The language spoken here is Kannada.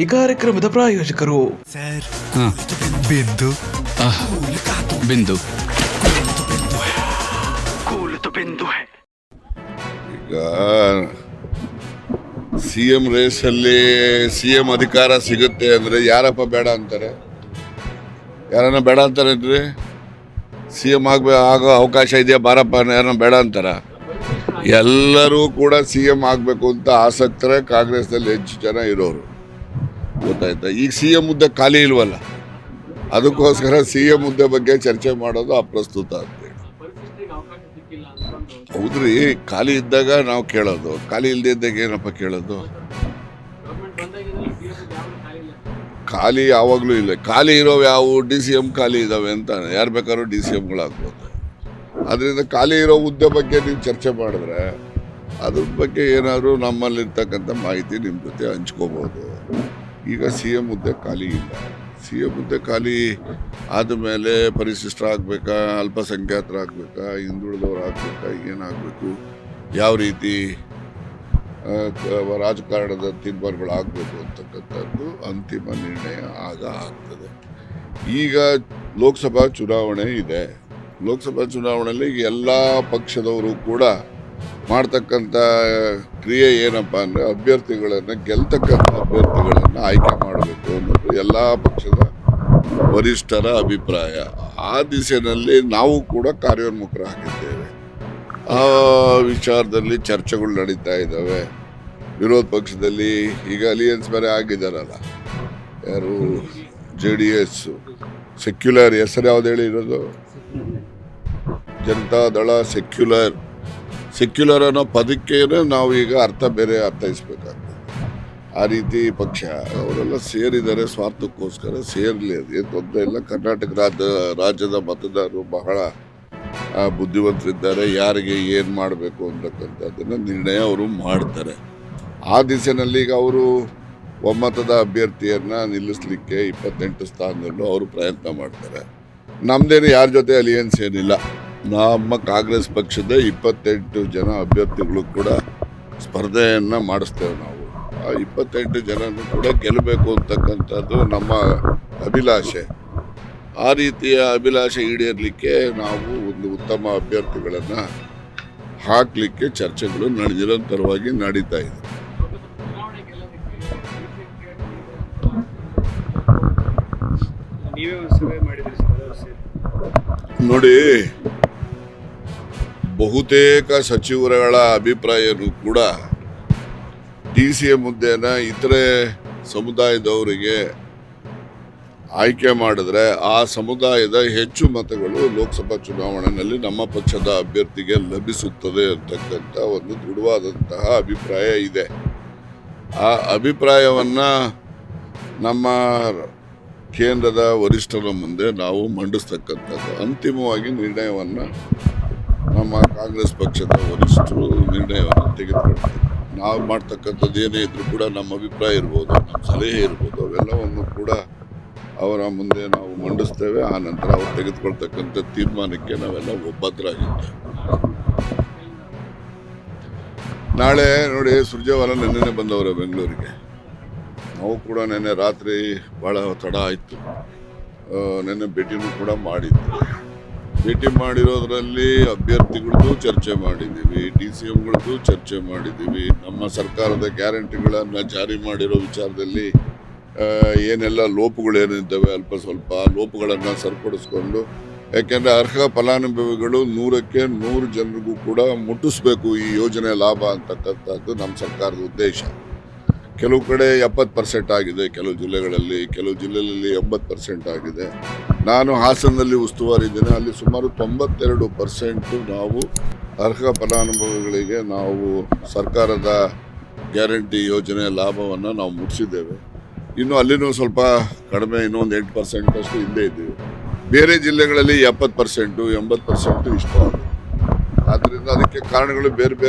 ಈ ಕಾರ್ಯಕ್ರಮದ ಪ್ರಾಯೋಜಕರು. ಬಿಂದು. ಬಿಂದು. ಈಗ ಸಿ ಎಂ ರೇಸಲ್ಲಿ ಸಿ ಎಂ ಅಧಿಕಾರ ಸಿಗುತ್ತೆ ಅಂದರೆ ಯಾರಪ್ಪ ಬೇಡ ಅಂತಾರೆ? ಯಾರನ್ನ ಬೇಡ ಅಂತಾರೇನ್ರಿ ಸಿ ಎಂ ಆಗ್ಬೇ ಆಗೋ ಅವಕಾಶ ಇದೆಯಾ ಬಾರಪ್ಪ ಯಾರನ್ನ ಬೇಡ ಅಂತಾರ? ಎಲ್ಲರೂ ಕೂಡ ಸಿ ಎಂ ಆಗಬೇಕು ಅಂತ ಆಸಕ್ತರೇ ಕಾಂಗ್ರೆಸ್ನಲ್ಲಿ ಹೆಚ್ಚು ಜನ ಇರೋರು. ಗೊತ್ತಾಯ್ತಾ? ಈಗ ಸಿ ಎಂ ಹುದ್ದೆ ಖಾಲಿ ಇಲ್ವಲ್ಲ? ಅದಕ್ಕೋಸ್ಕರ ಸಿ ಎಂ ಹುದ್ದೆ ಬಗ್ಗೆ ಚರ್ಚೆ ಮಾಡೋದು ಅಪ್ರಸ್ತುತ ಅಂತೇಳಿ ಹೌದ್ರಿ, ಖಾಲಿ ಇದ್ದಾಗ ನಾವು ಕೇಳೋದು. ಖಾಲಿ ಇಲ್ಲದೆ ಇದ್ದಾಗ ಏನಪ್ಪ ಕೇಳೋದು? ಖಾಲಿ ಯಾವಾಗಲೂ ಇಲ್ಲ. ಖಾಲಿ ಇರೋವು ಯಾವ ಡಿ ಸಿ ಎಂ ಖಾಲಿ ಇದ್ದಾವೆ ಅಂತ ಯಾರು ಬೇಕಾದ್ರೂ ಡಿ ಸಿ ಎಮ್ಗಳಾಗ್ಬೋದು ಅದರಿಂದ ಖಾಲಿ ಇರೋ ಹುದ್ದೆ ಬಗ್ಗೆ ನೀವು ಚರ್ಚೆ ಮಾಡಿದ್ರೆ ಅದ್ರ ಬಗ್ಗೆ ಏನಾದರೂ ನಮ್ಮಲ್ಲಿರ್ತಕ್ಕಂಥ ಮಾಹಿತಿ ನಿಮ್ಮ ಜೊತೆ ಹಂಚ್ಕೋಬೋದು. ಈಗ ಸಿ ಎಂ ಹುದ್ದೆ ಖಾಲಿ ಇಲ್ಲ. ಸಿ ಎಂ ಹುದ್ದೆ ಖಾಲಿ ಆದಮೇಲೆ ಪರಿಶಿಷ್ಟರಾಗಬೇಕಾ ಅಲ್ಪಸಂಖ್ಯಾತರಾಗಬೇಕಾ ಹಿಂದುಳಿದವ್ರು ಆಗಬೇಕಾ ಏನಾಗಬೇಕು? ಯಾವ ರೀತಿ ರಾಜಕಾರಣದ ತೀರ್ಮಾನಗಳು ಆಗಬೇಕು ಅಂತಕ್ಕಂಥದ್ದು ಅಂತಿಮ ನಿರ್ಣಯ ಆಗ ಆಗ್ತದೆ. ಈಗ ಲೋಕಸಭಾ ಚುನಾವಣೆ ಇದೆ. ಲೋಕಸಭಾ ಚುನಾವಣೆಯಲ್ಲಿ ಎಲ್ಲ ಪಕ್ಷದವರು ಕೂಡ ಮಾಡ್ತಕ್ಕಂಥ ಕ್ರಿಯೆ ಏನಪ್ಪ ಅಂದರೆ ಅಭ್ಯರ್ಥಿಗಳನ್ನು ಗೆಲ್ತಕ್ಕಂಥ ಅಭ್ಯರ್ಥಿಗಳನ್ನು ಆಯ್ಕೆ ಮಾಡಬೇಕು ಅನ್ನೋದು ಎಲ್ಲ ಪಕ್ಷದ ವರಿಷ್ಠರ ಅಭಿಪ್ರಾಯ. ಆ ದಿಸೆಯಲ್ಲಿ ನಾವು ಕೂಡ ಕಾರ್ಯೋನ್ಮುಖರಾಗಿದ್ದೇವೆ ಆ ವಿಚಾರದಲ್ಲಿ ಚರ್ಚೆಗಳು ನಡೀತಾ ಇದ್ದಾವೆ. ವಿರೋಧ ಪಕ್ಷದಲ್ಲಿ ಈಗ ಅಲಿಯನ್ಸ್ ಬೇರೆ ಆಗಿದ್ದಾರಲ್ಲ. ಯಾರು? ಜೆ ಡಿ ಎಸ್ ಸೆಕ್ಯುಲರ್ ಹೆಸರು ಯಾವ್ದು ಹೇಳಿರೋದು? ಜನತಾದಳ ಸೆಕ್ಯುಲರ್ ಸೆಕ್ಯುಲರ್ ಅನ್ನೋ ಪದಕ್ಕೆ ನಾವು ಈಗ ಅರ್ಥ ಬೇರೆ ಅರ್ಥೈಸ್ಬೇಕಾಗ್ತದೆ. ಆ ರೀತಿ ಪಕ್ಷ, ಅವರೆಲ್ಲ ಸೇರಿದ್ದಾರೆ, ಸ್ವಾರ್ಥಕ್ಕೋಸ್ಕರ ಸೇರಲಿ ಏನು ತೊಂದರೆ ಇಲ್ಲ. ಕರ್ನಾಟಕ ರಾಜ್ಯ, ರಾಜ್ಯದ ಮತದಾರರು ಬಹಳ ಬುದ್ಧಿವಂತರಿದ್ದಾರೆ. ಯಾರಿಗೆ ಏನು ಮಾಡಬೇಕು ಅಂತಕ್ಕಂಥದ್ದನ್ನು ನಿರ್ಣಯ ಅವರು ಮಾಡ್ತಾರೆ. ಆ ದಿಸೆಯಲ್ಲಿ ಈಗ ಅವರು ಒಮ್ಮತದ ಅಭ್ಯರ್ಥಿಯನ್ನು ನಿಲ್ಲಿಸಲಿಕ್ಕೆ ಇಪ್ಪತ್ತೆಂಟು ಸ್ಥಾನದಲ್ಲೂ ಅವರು ಪ್ರಯತ್ನ ಮಾಡ್ತಾರೆ. ನಮ್ಮದೇನು ಯಾರ ಜೊತೆ ಅಲಿಯನ್ಸ್ ಏನಿಲ್ಲ. ನಮ್ಮ ಕಾಂಗ್ರೆಸ್ ಪಕ್ಷದ ಇಪ್ಪತ್ತೆಂಟು ಜನ ಅಭ್ಯರ್ಥಿಗಳು ಕೂಡ ಸ್ಪರ್ಧೆಯನ್ನು ಮಾಡಿಸ್ತೇವೆ ನಾವು. ಆ ಇಪ್ಪತ್ತೆಂಟು ಜನನು ಕೂಡ ಗೆಲ್ಲಬೇಕು ಅಂತಕ್ಕಂಥದ್ದು ನಮ್ಮ ಅಭಿಲಾಷೆ. ಆ ರೀತಿಯ ಅಭಿಲಾಷೆ ಈಡೇರಲಿಕ್ಕೆ ನಾವು ಒಂದು ಉತ್ತಮ ಅಭ್ಯರ್ಥಿಗಳನ್ನು ಹಾಕಲಿಕ್ಕೆ ಚರ್ಚೆಗಳು ನಡೆ ನಿರಂತರವಾಗಿ ನಡೀತಾ ಇದೆ. ನೋಡಿ ಬಹುತೇಕ ಸಚಿವರುಗಳ ಅಭಿಪ್ರಾಯನೂ ಕೂಡ ಡಿ ಸಿ ಎ ಮುದ್ದೆನ ಇತರೆ ಸಮುದಾಯದವರಿಗೆ ಆಯ್ಕೆ ಮಾಡಿದ್ರೆ ಆ ಸಮುದಾಯದ ಹೆಚ್ಚು ಮತಗಳು ಲೋಕಸಭಾ ಚುನಾವಣೆಯಲ್ಲಿ ನಮ್ಮ ಪಕ್ಷದ ಅಭ್ಯರ್ಥಿಗೆ ಲಭಿಸುತ್ತದೆ ಅಂತಕ್ಕಂಥ ಒಂದು ದೃಢವಾದಂತಹ ಅಭಿಪ್ರಾಯ ಇದೆ. ಆ ಅಭಿಪ್ರಾಯವನ್ನು ನಮ್ಮ ಕೇಂದ್ರದ ವರಿಷ್ಠರ ಮುಂದೆ ನಾವು ಮಂಡಿಸ್ತಕ್ಕಂಥದ್ದು ಅಂತಿಮವಾಗಿ ನಿರ್ಣಯವನ್ನು ನಮ್ಮ ಕಾಂಗ್ರೆಸ್ ಪಕ್ಷದ ವರಿಷ್ಠರು ನಿರ್ಣಯವನ್ನು ತೆಗೆದುಕೊಳ್ತಾರೆ. ನಾವು ಮಾಡ್ತಕ್ಕಂಥದ್ದು ಏನೇ ಇದ್ರೂ ಕೂಡ ನಮ್ಮ ಅಭಿಪ್ರಾಯ ಇರ್ಬೋದು, ನಮ್ಮ ಸಲಹೆ ಇರ್ಬೋದು, ಅವೆಲ್ಲವನ್ನು ಕೂಡ ಅವರ ಮುಂದೆ ನಾವು ಮಂಡಿಸ್ತೇವೆ. ಆ ನಂತರ ಅವ್ರು ತೆಗೆದುಕೊಳ್ತಕ್ಕಂಥ ತೀರ್ಮಾನಕ್ಕೆ ನಾವೆಲ್ಲ ಒಬ್ಬದ್ರಾಗಿದ್ದೇವೆ. ನಾಳೆ ನೋಡಿ ಸುರ್ಜೇವಾಲ ನಿನ್ನೆ ಬಂದವರು ಬೆಂಗಳೂರಿಗೆ. ನಾವು ಕೂಡ ನೆನ್ನೆ ರಾತ್ರಿ ಭಾಳ ತಡ ಆಯಿತು. ನೆನ್ನೆ ಭೇಟಿನೂ ಕೂಡ ಮಾಡಿದ್ವಿ. ಭೇಟಿ ಮಾಡಿರೋದ್ರಲ್ಲಿ ಅಭ್ಯರ್ಥಿಗಳದ್ದು ಚರ್ಚೆ ಮಾಡಿದ್ದೀವಿ, ಡಿ ಸಿ ಎಂಗಳದ್ದು ಚರ್ಚೆ ಮಾಡಿದ್ದೀವಿ. ನಮ್ಮ ಸರ್ಕಾರದ ಗ್ಯಾರಂಟಿಗಳನ್ನು ಜಾರಿ ಮಾಡಿರೋ ವಿಚಾರದಲ್ಲಿ ಏನೆಲ್ಲ ಲೋಪಗಳೇನಿದ್ದಾವೆ ಅಲ್ಪ ಸ್ವಲ್ಪ ಲೋಪಗಳನ್ನು ಸರಿಪಡಿಸ್ಕೊಂಡು, ಯಾಕೆಂದರೆ ಅರ್ಹ ಫಲಾನುಭವಿಗಳು ನೂರಕ್ಕೆ ನೂರು ಜನರಿಗೂ ಕೂಡ ಮುಟ್ಟಿಸ್ಬೇಕು ಈ ಯೋಜನೆ ಲಾಭ ಅಂತಕ್ಕಂಥದ್ದು ನಮ್ಮ ಸರ್ಕಾರದ ಉದ್ದೇಶ. ಕೆಲವು ಕಡೆ ಎಪ್ಪತ್ತು ಪರ್ಸೆಂಟ್ ಆಗಿದೆ, ಕೆಲವು ಜಿಲ್ಲೆಗಳಲ್ಲಿ ಕೆಲವು ಜಿಲ್ಲೆಗಳಲ್ಲಿ ಎಂಬತ್ತು ಪರ್ಸೆಂಟ್ ಆಗಿದೆ. ನಾನು ಹಾಸನದಲ್ಲಿ ಉಸ್ತುವಾರಿ ಇದ್ದೇನೆ, ಅಲ್ಲಿ ಸುಮಾರು ತೊಂಬತ್ತೆರಡು ಪರ್ಸೆಂಟು ನಾವು ಅರ್ಹ ಫಲಾನುಭವಿಗಳಿಗೆ ನಾವು ಸರ್ಕಾರದ ಗ್ಯಾರಂಟಿ ಯೋಜನೆ ಲಾಭವನ್ನು ನಾವು ಮುಟ್ಟಿಸಿದ್ದೇವೆ ಇನ್ನು ಅಲ್ಲಿನೂ ಸ್ವಲ್ಪ ಕಡಿಮೆ, ಇನ್ನೊಂದು ಎಂಟು ಪರ್ಸೆಂಟ್ ಅಷ್ಟು ಹಿಂದೆ ಇದ್ದೀವಿ. ಬೇರೆ ಜಿಲ್ಲೆಗಳಲ್ಲಿ ಎಪ್ಪತ್ತು ಪರ್ಸೆಂಟು ಎಂಬತ್ತು ಪರ್ಸೆಂಟು ಇಷ್ಟು ಆಗುತ್ತೆ ಆದ್ದರಿಂದ ಅದಕ್ಕೆ ಕಾರಣಗಳು ಬೇರೆ ಬೇರೆ